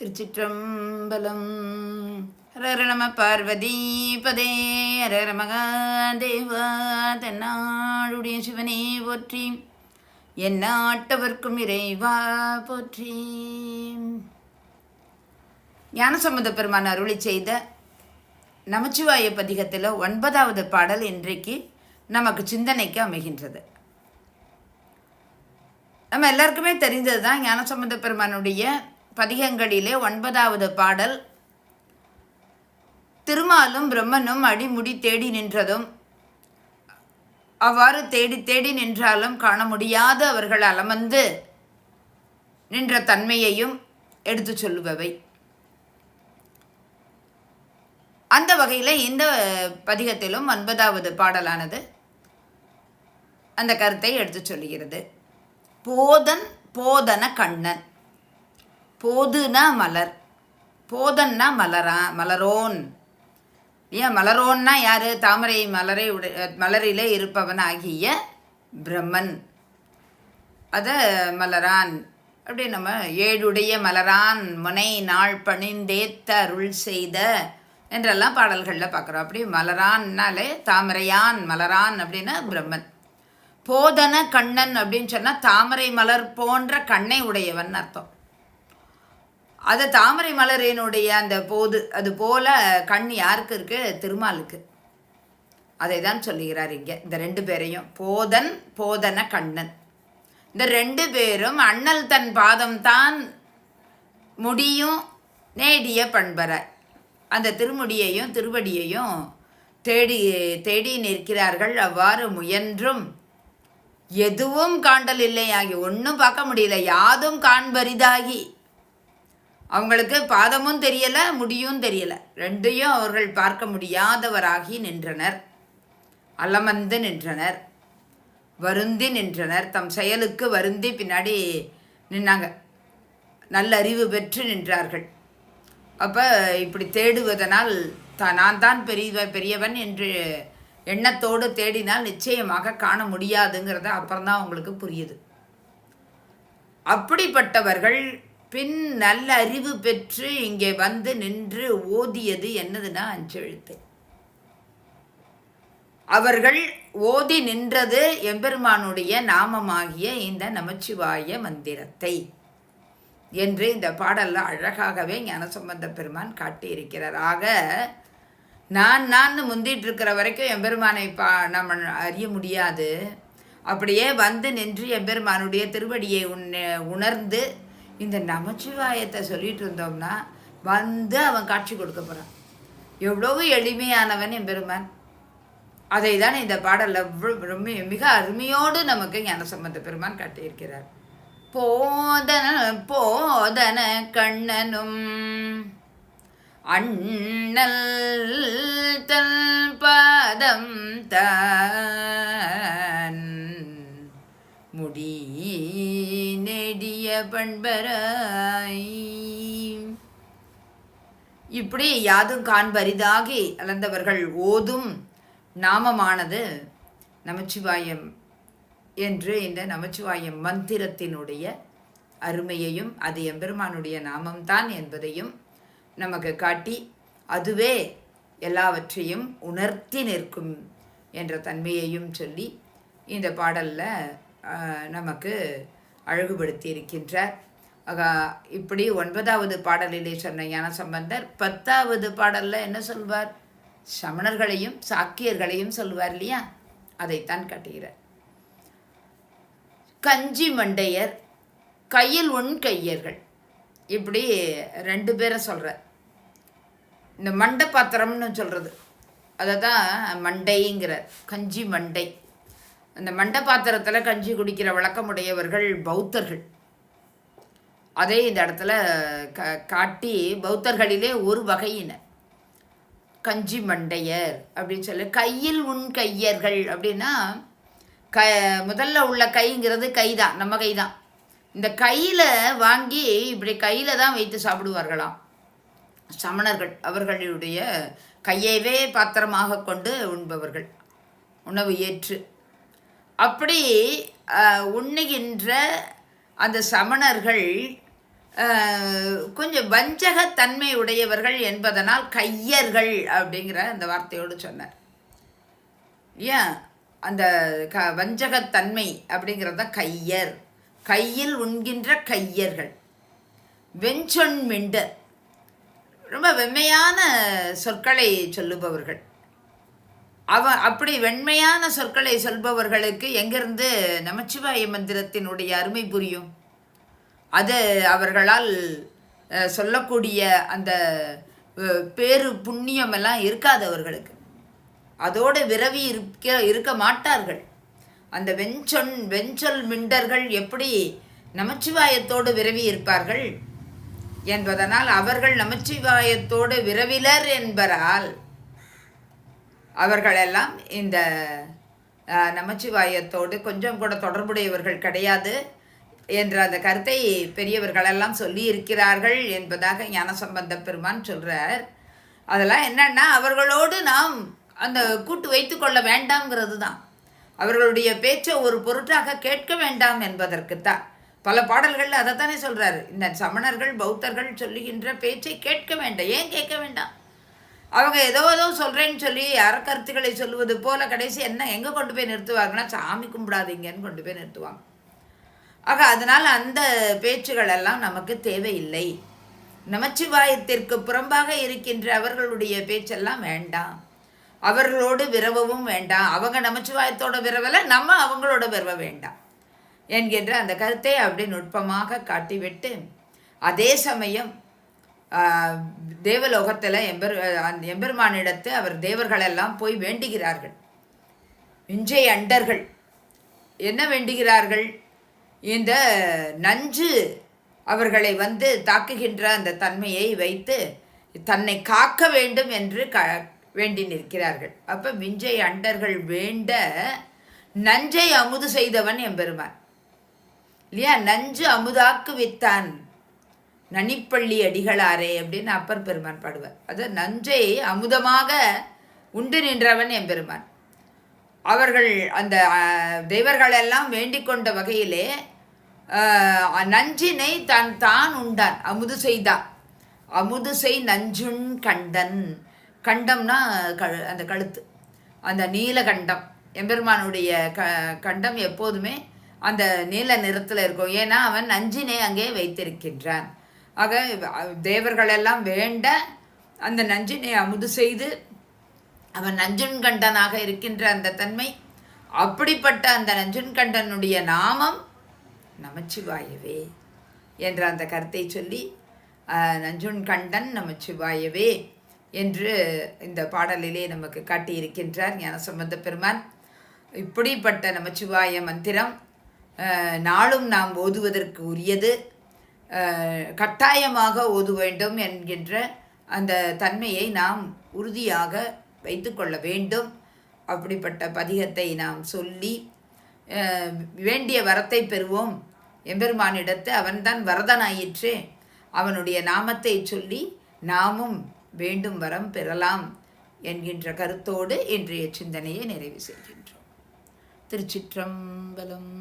திருச்சிற்றம்பலம். ஹர நம பார்வதி பதே. ஹர மகாதேவா தென்னாடுடைய சிவனே போற்றி. எந்நாட்டவர்க்கும் இறைவா போற்றி. ஞானசம்பந்த பெருமான் அருளி செய்த நமச்சிவாய பதிகத்தில் ஒன்பதாவது பாடல் இன்றைக்கு நமக்கு சிந்தனைக்கு அமைகின்றது. நம்ம எல்லாருக்குமே தெரிந்தது தான் ஞானசம்பந்த பெருமானுடைய பதிகங்களிலே ஒன்பதாவது பாடல் திருமாலும் பிரம்மனும் அடிமுடி தேடி நின்றதும் அவ்வாறு தேடி தேடி நின்றாலும் காண முடியாத அவர்கள் அலமந்து நின்ற தன்மையையும் எடுத்து சொல்லுபவை. அந்த வகையில் இந்த பதிகத்திலும் ஒன்பதாவது பாடலானது அந்த கருத்தை எடுத்து சொல்லுகிறது. போதன் போதன கண்ணன். போதுனா மலர். போதன்னா மலரா மலரோன். ஏன் மலரோன்னா யார்? தாமரை மலரை உடை மலரிலே இருப்பவன் ஆகிய பிரம்மன். அதை மலரான். அப்படி நம்ம ஏழுடைய மலரான் முனை நாள் பணிந்தேத்த அருள் செய்த என்றெல்லாம் பாடல்களில் பார்க்குறோம் அப்படி மலரான்னாலே தாமரையான் மலரான் அப்படின்னா பிரம்மன். போதன கண்ணன் அப்படின்னு சொன்னால் தாமரை மலர் போன்ற கண்ணை உடையவன் அர்த்தம். அதை தாமரை மலரினுடைய அந்த போது அது போல கண் யாருக்கு இருக்கு? திருமாலுக்கு. அதை தான் சொல்லுகிறார் இங்கே. இந்த ரெண்டு பேரையும். போதன் போதன கண்ணன். இந்த ரெண்டு பேரும் அண்ணல் தன் பாதம் தான் முடியும் நேடிய பண்பர அந்த திருமுடியையும் திருவடியையும் தேடி தேடி நிற்கிறார்கள். அவ்வாறு முயன்றும் எதுவும் காண்டல் இல்லையாகி ஒன்றும் பார்க்க முடியல. யாதும் காண்பரிதாகி. அவங்களுக்கு பாதமும் தெரியலை முடியும் தெரியலை. ரெண்டையும் அவர்கள் பார்க்க முடியாதவராகி நின்றனர். அலமந்து நின்றனர். வருந்தி நின்றனர். தம் செயலுக்கு வருந்தி பின்னாடி நின்னாங்க. நல்ல அறிவு பெற்று நின்றார்கள். அப்போ இப்படி தேடுவதனால் த நான் தான் பெரிய பெரியவன் என்று எண்ணத்தோடு தேடினால் நிச்சயமாக காண முடியாதுங்கிறத அப்புறம்தான் அவங்களுக்கு புரியுது. அப்படிப்பட்டவர்கள் பின் நல்ல அறிவு பெற்று இங்கே வந்து நின்று ஓதியது என்னதுன்னா அஞ்செழுத்து. அவர்கள் ஓதி நின்றது எம்பெருமானுடைய நாமமாகிய இந்த நமச்சிவாய மந்திரத்தை என்று இந்த பாடலில் அழகாகவே ஞானசம்பந்த பெருமான் காட்டியிருக்கிறார். ஆக நான் நான் முந்திட்டு இருக்கிற வரைக்கும் எம்பெருமானை பா நம்ம அறிய முடியாது. அப்படியே வந்து நின்று எம்பெருமானுடைய திருவடியை உண உணர்ந்து இந்த நமச்சிவாயத்தை சொல்லிட்டு இருந்தோம்னா வந்து அவன் காட்சி கொடுக்க போகிறான் எவ்வளவு எளிமையானவன் எம்பெருமான் அதை தான் இந்த பாடலில் ரொம்ப மிக அருமையோடு நமக்கு ஞானசம்பந்த பெருமான் காட்டியிருக்கிறார். போதன போதன கண்ணனும் அண்ணல் தல் பாதம் தான் பண்பராய். இப்படி யாதும் காண்பரிதாகி அளந்தவர்கள் ஓதும் நாமமானது நமச்சிவாயம் என்று இந்த நமச்சிவாயம் மந்திரத்தினுடைய அருமையையும் அது எம்பெருமானுடைய நாமம்தான் என்பதையும் நமக்கு காட்டி அதுவே எல்லாவற்றையும் உணர்த்தி நிற்கும் என்ற தன்மையையும் சொல்லி இந்த பாடலில் நமக்கு அழகுபடுத்தி இருக்கின்றார் இப்படி ஒன்பதாவது பாடலிலே சொன்ன ஞானசம்பந்தர் பத்தாவது பாடலில் என்ன சொல்வார்? சமணர்களையும் சாக்கியர்களையும் சொல்வார் இல்லையா? அதைத்தான் காட்டுகிறார். கஞ்சி மண்டையர் கையில் உன் கையர்கள். இப்படி ரெண்டு பேரை சொல்கிறார் இந்த மண்டை பாத்திரம்னு சொல்கிறது அதை தான் மண்டைங்கிறார். கஞ்சி மண்டை. அந்த மண்டை பாத்திரத்தில் கஞ்சி குடிக்கிற வழக்கமுடையவர்கள் பௌத்தர்கள். அதே இந்த இடத்துல க காட்டி பௌத்தர்களிலே ஒரு வகையினர். கஞ்சி மண்டையர் அப்படின்னு சொல்லி கையில் உன் கையர்கள் அப்படின்னா க முதல்ல உள்ள கைங்கிறது கை தான் நம்ம கை தான் இந்த கையில் வாங்கி இப்படி கையில் தான் வைத்து சாப்பிடுவார்களாம். சமணர்கள் அவர்களுடைய கையவே பாத்திரமாக கொண்டு உண்பவர்கள். உணவு ஏற்று. அப்படி உண்ணுகின்ற அந்த சமணர்கள் கொஞ்சம் வஞ்சகத்தன்மை உடையவர்கள் என்பதனால் கையர்கள் அப்படிங்கிற அந்த வார்த்தையோடு சொன்னார். ஏன்? அந்த க வஞ்சகத்தன்மை அப்படிங்கிறது தான் கையர். கையில் உண்கின்ற கையர்கள். வெஞ்சொன் மிண்டர் ரொம்ப வெம்மையான சொற்களை சொல்லுபவர்கள். அவ அப்படி வெண்மையான சொற்களை சொல்பவர்களுக்கு எங்கிருந்து நமச்சிவாய மந்திரத்தினுடைய அருமை புரியும்? அது அவர்களால் சொல்லக்கூடிய அந்த பேரு புண்ணியமெல்லாம் இருக்காதவர்களுக்கு இருக்காது அவர்களுக்கு. அதோடு விரவி இருக்க இருக்க மாட்டார்கள். அந்த வெஞ்சொன் வெஞ்சொல் மிண்டர்கள் எப்படி நமச்சிவாயத்தோடு விரவி இருப்பார்கள்? என்பதனால் அவர்கள் நமச்சிவாயத்தோடு விரவிலர் என்பதால் அவர்களெல்லாம் இந்த நமச்சிவாயத்தோடு கொஞ்சம் கூட தொடர்புடையவர்கள் கிடையாது என்ற அந்த கருத்தை பெரியவர்களெல்லாம் சொல்லி இருக்கிறார்கள் என்பதாக ஞானசம்பந்த பெருமான் சொல்கிறார் அதெல்லாம் என்னன்னா அவர்களோடு நாம் அந்த கூட்டு வைத்துக்கொள்ள வேண்டாம்ங்கிறது தான் அவர்களுடைய பேச்சை ஒரு பொருட்டாக கேட்க வேண்டாம் என்பதற்குத்தான். பல பாடல்கள் அதைத்தானே சொல்கிறாரு இந்த சமணர்கள் பௌத்தர்கள் சொல்லுகின்ற பேச்சை கேட்க வேண்டாம். ஏன் கேட்க வேண்டாம்? அவங்க ஏதோ ஏதோ சொல்கிறேன்னு சொல்லி அறக்கருத்துக்களை சொல்லுவது போல கடைசி என்ன எங்கே கொண்டு போய் நிறுத்துவாங்கன்னா சாமி கும்பிடாதீங்கன்னு கொண்டு போய் நிறுத்துவாங்க. ஆக அதனால் அந்த பேச்சுகள் எல்லாம் நமக்கு தேவையில்லை. நமச்சிவாயத்திற்கு புறம்பாக இருக்கின்ற அவர்களுடைய பேச்செல்லாம் வேண்டாம். அவர்களோடு விரவவும் வேண்டாம். அவங்க நமச்சிவாயத்தோட விரவலை நம்ம அவங்களோட விரவ வேண்டாம் என்கின்ற அந்த கருத்தை அப்படி நுட்பமாக காட்டிவிட்டு அதே சமயம் தேவலோகத்தில் எம்பெரு அந்த எம்பெருமானிடத்து அவர் தேவர்களெல்லாம் போய் வேண்டுகிறார்கள். விஞ்சை அண்டர்கள். என்ன வேண்டுகிறார்கள்? இந்த நஞ்சு அவர்களை வந்து தாக்குகின்ற அந்த தன்மையை வைத்து தன்னை காக்க வேண்டும் என்று க வேண்டி நிற்கிறார்கள். அப்போ விஞ்சை அண்டர்கள் வேண்ட நஞ்சை அமுது செய்தவன் எம்பெருமான். இல்லையா? நஞ்சு அமுதாக்கு வித்தான் நனிப்பள்ளி அடிகளாரே அப்படின்னு அப்பர் பெருமான் பாடுவார். அது நஞ்சை அமுதமாக உண்டு நின்றவன் எம்பெருமான் அவர்கள் அந்த தெய்வர்களெல்லாம் வேண்டிக் கொண்ட வகையிலே நஞ்சினை தான் தான் உண்டான் அமுது செய்தான் அமுது செய் நஞ்சுண் கண்டன். கண்டம்னா கழு அந்த கழுத்து. அந்த நீலகண்டம் எம்பெருமானுடைய க கண்டம் எப்போதுமே அந்த நீல நிறத்தில் இருக்கும். ஏன்னா அவன் நஞ்சினை அங்கே வைத்திருக்கின்றான். ஆக தேவர்களெல்லாம் வேண்ட அந்த நஞ்சினை அமுது செய்து அவன் நஞ்சுன்கண்டனாக இருக்கின்ற அந்த தன்மை அப்படிப்பட்ட அந்த நஞ்சுன்கண்டனுடைய நாமம் நமச்சிவாயவே என்ற அந்த கருத்தை சொல்லி நஞ்சுன்கண்டன் நமச்சிவாயவே என்று இந்த பாடலிலே நமக்கு காட்டியிருக்கின்றார் ஞானசம்பந்த பெருமான். இப்படிப்பட்ட நமச்சிவாய மந்திரம் நாளும் நாம் ஓதுவதற்கு உரியது. கட்டாயமாக ஓத வேண்டும் என்கின்ற அந்த தன்மையை நாம் உறுதியாக வைத்துக்கொள்ள வேண்டும். அப்படிப்பட்ட பதிகத்தை நாம் சொல்லி வேண்டிய வரத்தை பெறுவோம். எம்பெருமானிடத்து அவன்தான் வரதனாயிற்று. அவனுடைய நாமத்தை சொல்லி நாமும் வேண்டும் வரம் பெறலாம் என்கின்ற கருத்தோடு இன்றைய சிந்தனையை நிறைவு செய்கின்றோம். திருச்சிற்றம்பலம்